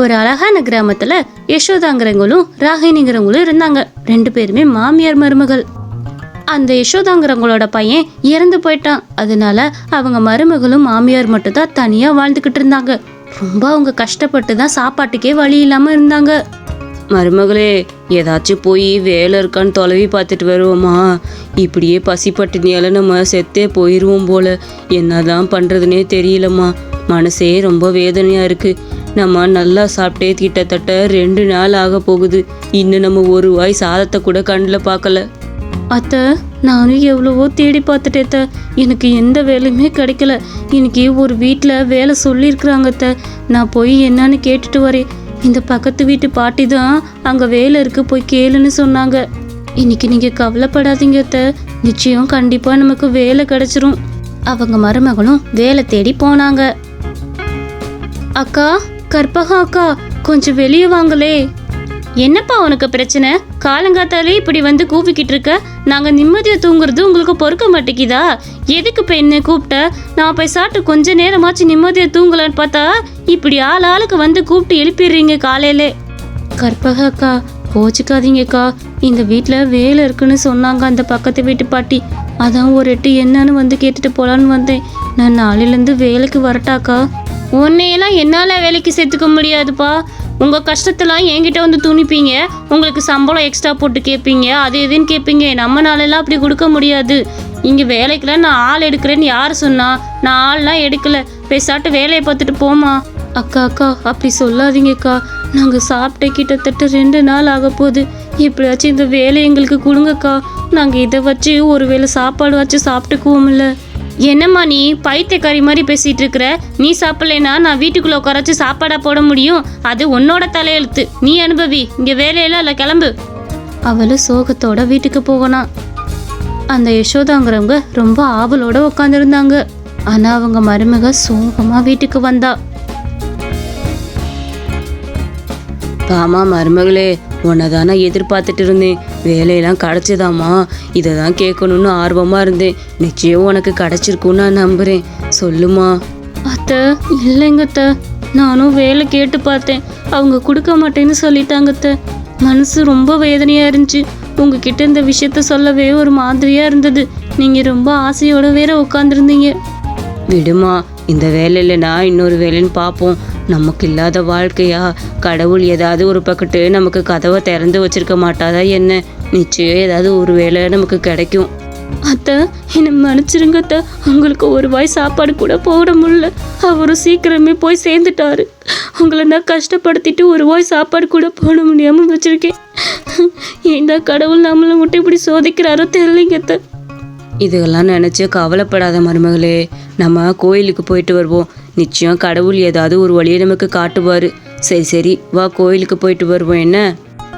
ஒரு அழகான கிராமத்துல யசோதாங்கிறவங்களும் ராகினிங்கிறவங்களும் இருந்தாங்க. ரெண்டு பேருமே மாமியார் மருமகள். அந்த யசோதாங்கிறவங்களோட பையன் இறந்து போயிட்டான். அதனால அவங்க மருமகளும் மாமியார் மட்டும் தான் தனியா வாழ்ந்துக்கிட்டு இருந்தாங்க. ரொம்ப அவங்க கஷ்டப்பட்டு தான் சாப்பாட்டுக்கே வழி இல்லாம இருந்தாங்க. மருமகளே ஏதாச்சும் போய் வேலை இருக்கான்னு தொலைவி பார்த்துட்டு வருவோமா? இப்படியே பசி பட்டினியால நம்ம செத்தே போயிடுவோம் போல. என்னதான் பண்ணுறதுனே தெரியலம்மா. மனசே ரொம்ப வேதனையாக இருக்கு. நம்ம நல்லா சாப்பிட்டே கிட்டத்தட்ட ரெண்டு நாள் ஆக போகுது. இன்னும் நம்ம ஒரு வாய் சாதத்தை கூட கண்ணில் பார்க்கல. அத்தை நானும் எவ்வளவோ தேடி பார்த்துட்டேத்த அத்தை. எனக்கு எந்த வேலையுமே கிடைக்கல. இன்னைக்கு ஒரு வீட்டில் வேலை சொல்லியிருக்கிறாங்க அத்தை. நான் போய் என்னன்னு கேட்டுட்டு வரேன். இந்த பக்கத்து வீட்டு பாட்டி தான் அங்கே வேலை இருக்கு போய் கேளுன்னு சொன்னாங்க. இன்னைக்கு நீங்கள் கவலைப்படாதீங்க அத்தை. நிச்சயம் கண்டிப்பாக நமக்கு வேலை கிடைச்சிரும். அவங்க மருமகளும் வேலை தேடி போனாங்க. அக்கா கற்பகா அக்கா கொஞ்சம் வெளியே வாங்களே. என்னப்பா உனக்கு பிரச்சனை? காலங்காத்தாலே இப்படி வந்து கூப்பிக்கிட்டு இருக்க? நாங்கள் நிம்மதியாக தூங்குறது உங்களுக்கு பொறுக்க மாட்டேங்குதா? எதுக்கு இப்போ என்ன கூப்பிட்ட? நான் போய் சாப்பிட்டு கொஞ்ச நேரமாச்சு நிம்மதியாக தூங்கலான்னு பார்த்தா இப்படி ஆள் ஆளுக்கு வந்து கூப்பிட்டு எழுப்பிடுறீங்க காலையிலே. கற்பக அக்கா கோச்சிக்காதீங்கக்கா. இந்த வீட்டில் வேலை இருக்குன்னு சொன்னாங்க அந்த பக்கத்து வீட்டு பாட்டி. அதான் ஒரு எட்டு என்னன்னு வந்து கேட்டுட்டு போலான்னு வந்தேன். நான் நாளையிலேருந்து வேலைக்கு வரட்டாக்கா. உன்னையெல்லாம் என்னால் வேலைக்கு சேர்த்துக்க முடியாதுப்பா. உங்கள் கஷ்டத்தெல்லாம் என்கிட்ட வந்து துணிப்பீங்க. உங்களுக்கு சம்பளம் எக்ஸ்ட்ரா போட்டு கேட்பீங்க அது எதுன்னு கேட்பீங்க நம்மனாலெல்லாம் அப்படி கொடுக்க முடியாது. இங்கே வேலைக்கெல்லாம் நான் ஆள் எடுக்கிறேன்னு யார் சொன்னா? நான் ஆள்லாம் எடுக்கல. பேசாட்டு வேலையை பார்த்துட்டு போமா அக்கா அக்கா அப்படி சொல்லாதீங்கக்கா. நாங்கள் சாப்பிட்ட கிட்டத்தட்ட ரெண்டு நாள் ஆக போகுது. எப்படியாச்சும் இந்த வேலை எங்களுக்கு கொடுங்கக்கா. நாங்கள் இதை வச்சு ஒரு வேளை சாப்பாடு வச்சு சாப்பிட்டுக்குவோம்ல. என்னம்மா நீ பைத்தியக்காரி மாதிரி பேசிட்டு இருக்கிற? நீ சாப்பிடலைன்னா நான் வீட்டுக்குள்ள உட்காரச்சு சாப்பாடா போட முடியும்? அது உன்னோட தலையெழுத்து. நீ அனுபவி இங்க வேலையெல்லாம் இல்லை கிளம்பு. அவளும் சோகத்தோட வீட்டுக்கு போகணும் அந்த யசோதாங்கிறவங்க ரொம்ப ஆவலோட உட்காந்துருந்தாங்க ஆனா அவங்க மருமக சோகமா வீட்டுக்கு வந்தா. ஆமா மருமகளே உன்னை தான் எதிர்பார்த்துட்டு இருந்தேன். வேலையெல்லாம் கிடச்சிதாம்மா. இதை தான் கேட்கணும்னு ஆர்வமாக இருந்தேன். நிச்சயம் உனக்கு கிடச்சிருக்குன்னு நான் நம்புகிறேன் சொல்லுமா அத்தை இல்லைங்க அத்தை. நானும் வேலை கேட்டு பார்த்தேன். அவங்க கொடுக்க மாட்டேன்னு சொல்லிட்டாங்க அத்தை. மனசு ரொம்ப வேதனையா இருந்துச்சு. உங்ககிட்ட இந்த விஷயத்த சொல்லவே ஒரு மாதிரியா இருந்தது. நீங்க ரொம்ப ஆசையோட வேற உட்காந்துருந்தீங்க விடுமா இந்த வேலையில் நான் இன்னொரு வேலைன்னு பார்ப்போம். நமக்கு இல்லாத வாழ்க்கையா? கடவுள் ஏதாவது ஒரு பக்கத்து நமக்கு கதவை திறந்து வச்சிருக்க மாட்டாதா என்ன? நிச்சயம் ஏதாவது ஒரு வேலை நமக்கு கிடைக்கும். அத்தை என்னை மன்னிச்சிருங்க அத்தை. உங்களுக்கு ஒரு வாய் சாப்பாடு கூட போட முடியல. அவரும் சீக்கிரமே போய் சேர்ந்துட்டாரு. உங்களை நான் கஷ்டப்படுத்திட்டு ஒரு வாய் சாப்பாடு கூட போட முடியாமல் வச்சிருக்கேன். இந்த கடவுள் நம்மளை மட்டும் இப்படி சோதிக்கிறாரோ தெரியலைங்க அத்தை. இதெல்லாம் நினச்சி கவலைப்படாத மருமகளே. நம்ம கோயிலுக்கு போயிட்டு வருவோம். நிச்சயம் கடவுள் ஏதாவது ஒரு வழியை நமக்கு காட்டுவார். சரி சரி வா கோயிலுக்கு போயிட்டு வருவோம் என்ன?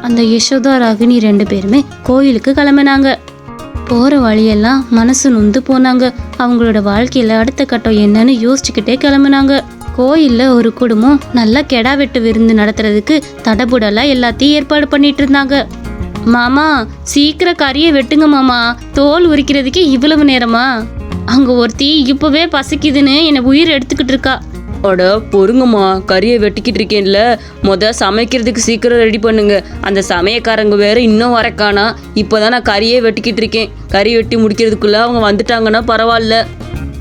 அந்த யசோதா ராகினி ரெண்டு பேருமே கோயிலுக்கு கிளம்பினாங்க. போகிற வழியெல்லாம் மனசு நொந்து போனாங்க. அவங்களோட வாழ்க்கையில் அடுத்த கட்டம் என்னன்னு யோசிச்சுக்கிட்டே கிளம்புனாங்க. கோயிலில் ஒரு குடும்பம் நல்லா கெடா வெட்டு விருந்து நடத்துறதுக்கு தடபுடலாக எல்லாத்தையும் ஏற்பாடு பண்ணிட்டு இருந்தாங்க. மாமா சீக்கிரம் கறியை வெட்டுங்க மாமா. தோல் உரிக்கிறதுக்கே இவ்வளவு நேரமா? அங்க ஒருத்தி இப்பவே பசிக்குதுன்னு என்னை உயிர் எடுத்துக்கிட்டு இருக்கா. அட பொறுங்கம்மா. கறியை வெட்டிக்கிட்டு இருக்கேன்ல. மொத சமைக்கிறதுக்கு சீக்கிரம் ரெடி பண்ணுங்க. அந்த சமயக்காரங்க வேற இன்னும் வரக்கானா இப்போதான் நான் கறியே வெட்டிக்கிட்டு இருக்கேன். கறி வெட்டி முடிக்கிறதுக்குள்ள அவங்க வந்துட்டாங்கன்னா பரவாயில்ல.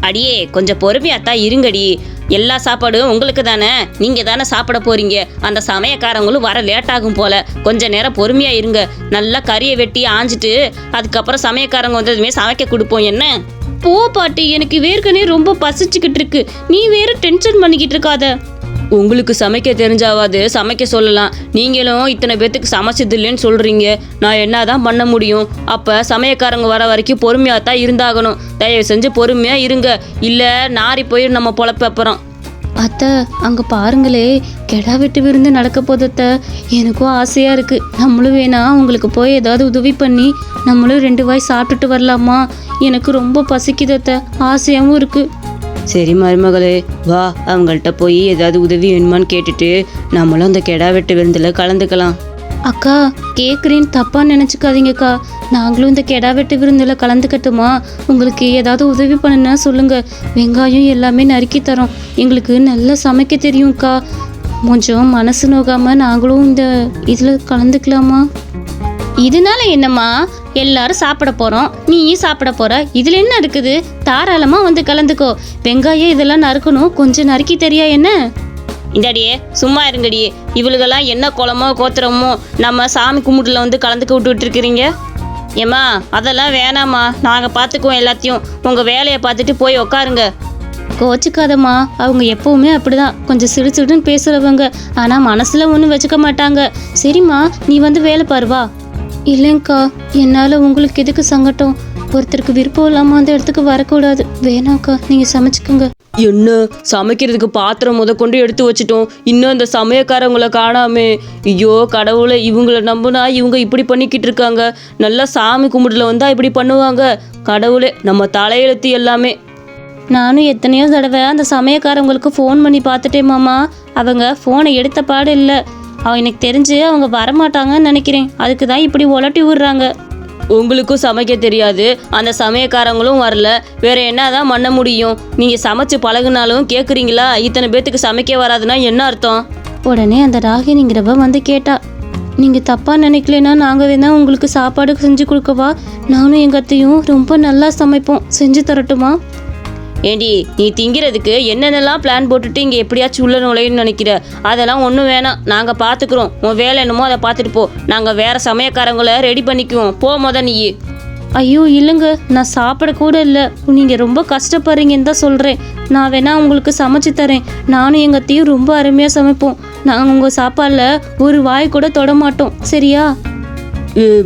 அடியே கொஞ்சம் பொறுமையாத்தான் இருங்கடி. எல்லா சாப்பாடும் உங்களுக்கு தானே? நீங்கள் தானே சாப்பிட போறீங்க. அந்த சமயக்காரங்களும் வர லேட் ஆகும் போல. கொஞ்ச நேரம் பொறுமையா இருங்க. நல்லா கறியை வெட்டி ஆஞ்சிட்டு அதுக்கப்புறம் சமயக்காரங்க வந்ததுமே சமைக்க கொடுப்போம். என்ன? போ பாட்டி எனக்கு வேர்க்கனே ரொம்ப பசிச்சுக்கிட்டு இருக்கு நீ வேற டென்ஷன் பண்ணிக்கிட்டு இருக்காத உங்களுக்கு சமைக்க தெரிஞ்சாவாது சமைக்க சொல்லலாம். நீங்களும் இத்தனை பேத்துக்கு சமைச்சது இல்லைன்னு சொல்றீங்க. நான் என்னதான் பண்ண முடியும்? அப்ப சமயக்காரங்க வர வரைக்கும் பொறுமையாக தான் இருந்தாகணும். தயவு செஞ்சு பொறுமையா இருங்க. இல்ல நாரி போய் நம்ம பொழப்ப அப்புறம். அத்தை அங்க பாருங்களே கெடா வெட்டு விருந்து நடக்க போதத்த எனக்கும் ஆசையா இருக்கு. நம்மளும் வேணா உங்களுக்கு போய் ஏதாவது உதவி பண்ணி நம்மளும் ரெண்டு வாய் சாப்பிட்டுட்டு வரலாமா? எனக்கு ரொம்ப பசிக்குது அத்தை. ஆசையாவும் இருக்கு. சரி மருமகளே வா அவங்கள்ட்ட போய் ஏதாவது உதவி வேணுமான்னு கேட்டுட்டு நம்மளும் அந்த கெடா வெட்டு விருந்தில் கலந்துக்கலாம். அக்கா கேட்குறேன்னு தப்பாக நினச்சிக்காதீங்கக்கா. நாங்களும் இந்த கெடா வெட்டு விருந்தில் கலந்துக்கட்டுமா? உங்களுக்கு ஏதாவது உதவி பண்ணுன்னா சொல்லுங்கள் வெங்காயம் எல்லாமே நறுக்கி தரோம். எங்களுக்கு நல்லா சமைக்க தெரியும்க்கா. கொஞ்சம் மனசு நோகாமல் நாங்களும் இந்த இதில் கலந்துக்கலாமா? இதனால என்னம்மா? எல்லாரும் சாப்பிட போகிறோம் நீயும் சாப்பிட போகிற இதில் என்ன இருக்குது? தாராளமாக வந்து கலந்துக்கோ. வெங்காயம் இதெல்லாம் நறுக்கணும். கொஞ்சம் நறுக்கி தெரியா என்ன? இந்தாடியே சும்மா இருங்கடி. இவளுகெல்லாம் என்ன குளமோ கோத்திரமோ நம்ம சாமி கும்பிட்டுல வந்து கலந்துக்க விட்டுட்டு இருக்கிறீங்க ஏம்மா அதெல்லாம் வேணாம்மா. நாங்கள் பார்த்துக்குவோம் எல்லாத்தையும். உங்கள் வேலையை பார்த்துட்டு போய் உக்காருங்க. கோச்சிக்காதம்மா. அவங்க எப்பவுமே அப்படிதான். கொஞ்சம் சிடு சிடுன்னு பேசுறவங்க. ஆனால் மனசில் ஒன்றும் வச்சுக்க மாட்டாங்க. சரிம்மா நீ வந்து வேலை பாருவா இல்லைங்கக்கா என்னால் உங்களுக்கு எதுக்கு சங்கட்டம் ஒருத்தருக்கு விருப்பம் இல்லாமல் அந்த இடத்துக்கு வரக்கூடாது. வேணாக்கா நீங்கள் சமைச்சுக்கோங்க. என்ன சமைக்கிறதுக்கு பாத்திரம் முத கொண்டு எடுத்து வச்சிட்டோம். இன்னும் இந்த சமயக்காரங்களை காணாமே. ஐயோ கடவுளை இவங்கள நம்புனா இவங்க இப்படி பண்ணிக்கிட்டு இருக்காங்க. நல்லா சாமி கும்பிட்டுல வந்தா இப்படி பண்ணுவாங்க. கடவுளே நம்ம தலையெழுத்து எல்லாமே. நானும் எத்தனையோ தடவை அந்த சமயக்காரவங்களுக்கு ஃபோன் பண்ணி பார்த்துட்டேன் மாமா. அவங்க ஃபோனை எடுத்த பாடு இல்லை. அவன் எனக்கு தெரிஞ்சு அவங்க வரமாட்டாங்கன்னு நினைக்கிறேன். அதுக்கு தான் இப்படி உலட்டி விடுறாங்க. உங்களுக்கும் சமைக்க தெரியாது. அந்த சமயக்காரங்களும் வரல. வேற என்னதான் பண்ண முடியும்? நீங்க சமைச்சு பழகுனாலும் கேக்குறீங்களா? இத்தனை பேத்துக்கு சமைக்க வராதுன்னா என்ன அர்த்தம்? உடனே அந்த ராகினிங்கிறவ வந்து கேட்டா நீங்கள் தப்பாக நினைக்கலனா நாங்கள் வேணா உங்களுக்கு சாப்பாடு செஞ்சு கொடுக்கவா? நானும் எங்கள் அத்தையும் ரொம்ப நல்லா சமைப்போம். செஞ்சு தரட்டுமா? ஏண்டி நீ திங்கிறதுக்கு என்னென்னலாம் பிளான் போட்டுட்டு இங்கே எப்படியாச்சும் உள்ள நுழையணும்னு நினைக்கிற? அதெல்லாம் ஒன்றும் வேணாம். நாங்கள் பார்த்துக்குறோம் உன் வேலை என்னமோ அதை பார்த்துட்டு போ. நாங்கள் வேற சமயக்காரங்களை ரெடி பண்ணிக்குவோம். போ மொத நீ ஐயோ இல்லைங்க. நான் சாப்பிட கூட இல்லை. நீங்கள் ரொம்ப கஷ்டப்படுறீங்கன்னு தான் சொல்கிறேன் நான் வேணா உங்களுக்கு சமைச்சு தரேன். நானும் எங்கள் தீயும் ரொம்ப அருமையாக சமைப்போம். நாங்கள் உங்கள் சாப்பாடில் ஒரு வாய் கூட தொட மாட்டோம். சரியா?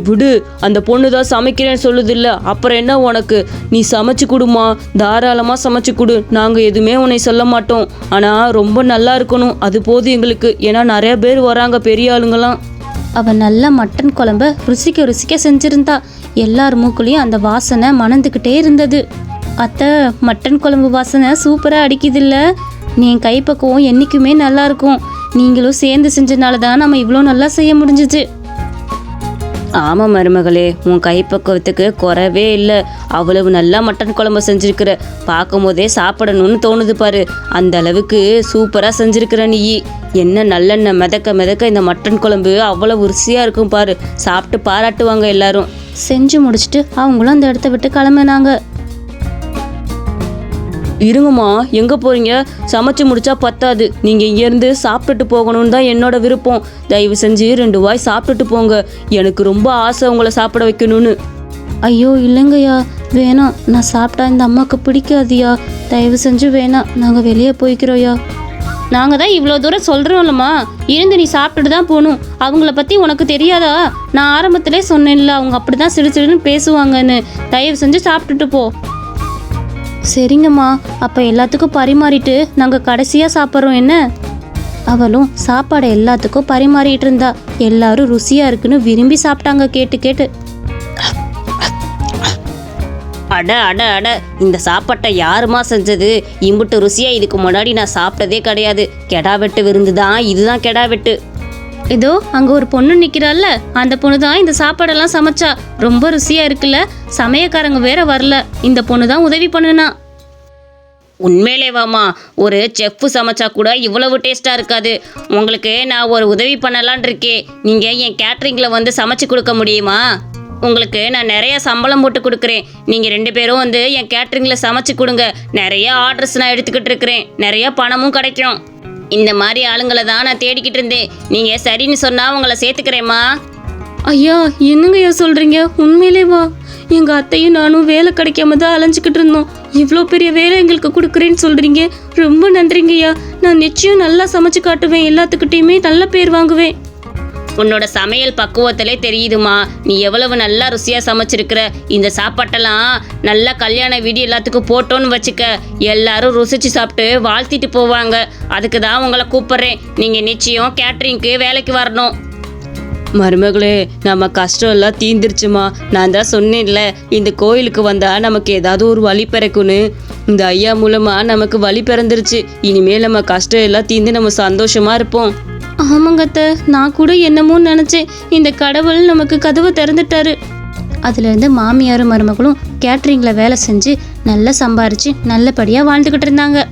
விடு அந்த பொண்ணு தான் சமைக்கிறேன்னு சொல்லுதில்ல. அப்புறம் என்ன உனக்கு? நீ சமைச்சு கொடுமா? தாராளமாக சமைச்சு கொடு. நாங்கள் எதுவுமே உன்னை சொல்ல மாட்டோம். ஆனால் ரொம்ப நல்லா இருக்கணும். அது போதும் எங்களுக்கு. ஏன்னா நிறைய பேர் வராங்க பெரிய ஆளுங்களாம் அவள் நல்ல மட்டன் குழம்ப ருசிக்க ருசிக்க செஞ்சிருந்தா. எல்லார் மூக்குலேயும் அந்த வாசனை மணந்துக்கிட்டே இருந்தது. அத்தை மட்டன் குழம்பு வாசனை சூப்பராக அடிக்குதில்ல. நீ என் கைப்பக்குவம் என்றைக்குமே நல்லாயிருக்கும் நீங்களும் சேர்ந்து செஞ்சனால தான் நம்ம இவ்வளோ நல்லா செய்ய முடிஞ்சிச்சு ஆமாம் மருமகளே உன் கைப்பக்குவத்துக்கு குறவே இல்லை. அவ்வளவு நல்லா மட்டன் குழம்பு செஞ்சுருக்குற. பார்க்கும் போதே சாப்பிடணும்னு தோணுது பாரு. அந்த அளவுக்கு சூப்பராக செஞ்சிருக்கிற நீ. என்ன நல்லெண்ணெய் மிதக்க மிதக்க இந்த மட்டன் குழம்பு அவ்வளோ ருசியாக இருக்கும் பாரு. சாப்பிட்டு பாராட்டுவாங்க எல்லாரும். செஞ்சு முடிச்சுட்டு அவங்களும் அந்த இடத்த விட்டு கிளம்புனாங்க. இருங்கம்மா எங்கே போகிறீங்க சமைச்சு முடிச்சா பத்தாது. நீங்கள் இங்கேருந்து சாப்பிட்டுட்டு போகணும்னு தான் என்னோட விருப்பம். தயவு செஞ்சு ரெண்டு வாய் சாப்பிட்டுட்டு போங்க. எனக்கு ரொம்ப ஆசை உங்களை சாப்பிட வைக்கணும்னு. ஐயோ இல்லைங்கய்யா. வேணாம். நான் சாப்பிட்டா இந்த அம்மாவுக்கு பிடிக்காதியா? தயவு செஞ்சு வேணாம். நாங்கள் வெளியே போய்க்கிறோயா நாங்கள் தான் இவ்வளோ தூரம் சொல்கிறோம்லம்மா இருந்து நீ சாப்பிட்டுட்டு தான் போகணும். அவங்கள பற்றி உனக்கு தெரியாதா? நான் ஆரம்பத்திலே சொன்னேன்ல அவங்க அப்படி தான் சிடு சிடுன்னு பேசுவாங்கன்னு. தயவு செஞ்சு சாப்பிட்டுட்டு போ. சரிங்கம்மா அப்போ எல்லாத்துக்கும் பரிமாறிட்டு நாங்கள் கடைசியாக சாப்பிட்றோம் என்ன? அவளும் சாப்பாடை எல்லாத்துக்கும் பரிமாறிட்டு இருந்தா எல்லாரும் ருசியாக இருக்குன்னு விரும்பி சாப்பிட்டாங்க கேட்டு கேட்டு. அட அட அட இந்த சாப்பாட்டை யாருமா செஞ்சது? இம்புட்டு ருசியா இதுக்கு முன்னாடி நான் சாப்பிட்டதே கிடையாது. கெடா வெட்டு விருந்து தான் இதுதான் கெடா வெட்டு. இதோ அங்க ஒரு பொண்ணு நிக்கிறாள்ல. அந்த பொண்ணு தான் இந்த சாப்பாடெல்லாம் சமைச்சா. ரொம்ப ருசியா இருக்குல்ல. சமயக்காரங்க வேற வரல. இந்த பொண்ணு தான் உதவி பண்ணுனா. உண்மையிலேவாமா ஒரு செஃப் சமைச்சா கூட இவ்வளவு டேஸ்டா இருக்காது. உங்களுக்கு நான் ஒரு உதவி பண்ணலான் இருக்கேன் நீங்க என் கேட்ரிங்கில் வந்து சமைச்சு கொடுக்க முடியுமா? உங்களுக்கு நான் நிறைய சம்பளம் போட்டு கொடுக்குறேன். நீங்க ரெண்டு பேரும் வந்து என் கேட்ரிங்கில் சமைச்சு கொடுங்க. நிறைய ஆர்டர்ஸ் நான் எடுத்துக்கிட்டு இருக்கிறேன். நிறைய பணமும் கிடைக்கும் இந்த மாதிரி ஆளுங்களை தான் நான் தேடிக்கிட்டு இருந்தேன். நீங்க சரின்னு சொன்னா உங்களை சேர்த்துக்கிறேம்மா. ஐயா என்னங்கய்யா சொல்றீங்க? உண்மையிலே வா எங்க அத்தையும் நானும் வேலை கிடைக்காம தான் அலைஞ்சிக்கிட்டு இருந்தோம். இவ்வளோ பெரிய வேலை எங்களுக்கு கொடுக்குறேன்னு சொல்றீங்க. ரொம்ப நன்றிங்கய்யா நான் நிச்சயம் நல்லா சமைச்சு காட்டுவேன். எல்லாத்துக்கிட்டையுமே நல்ல பேர் வாங்குவேன். உன்னோட சமையல் பக்குவத்திலே தெரியுதுமா. நீ எவ்வளவு நல்லா ருசியா சமைச்சிருக்கிற. இந்த சாப்பாட்டெல்லாம் நல்லா கல்யாண வீடு எல்லாத்துக்கும் போட்டோன்னு வச்சுக்க. எல்லாரும் ருசிச்சு சாப்பிட்டு வாழ்த்திட்டு போவாங்க. அதுக்கு தான் உங்களை கூப்பிடுறேன். நீங்க நிச்சயம் கேட்டரிங்க்கு வேலைக்கு வரணும். மருமகளே நம்ம கஷ்டம் எல்லாம் தீந்துருச்சுமா நான் தான் சொன்னேன்ல இந்த கோயிலுக்கு வந்தா நமக்கு ஏதாவது ஒரு வழி பிறக்குன்னு இந்த ஐயா மூலமா நமக்கு வழி பிறந்துருச்சு. இனிமேல் நம்ம கஷ்டம் எல்லாம் தீந்து நம்ம சந்தோஷமா இருப்போம். ஆமாங்கத்த நான் கூட என்னமோ நினச்சேன். இந்த கடவுள் நமக்கு கதவை திறந்துட்டாரு. அதுலேருந்து மாமியாரும் மருமகளும் கேட்ரிங்கில் வேலை செஞ்சு நல்லா சம்பாரித்து நல்லபடியாக வாழ்ந்துக்கிட்டு இருந்தாங்க.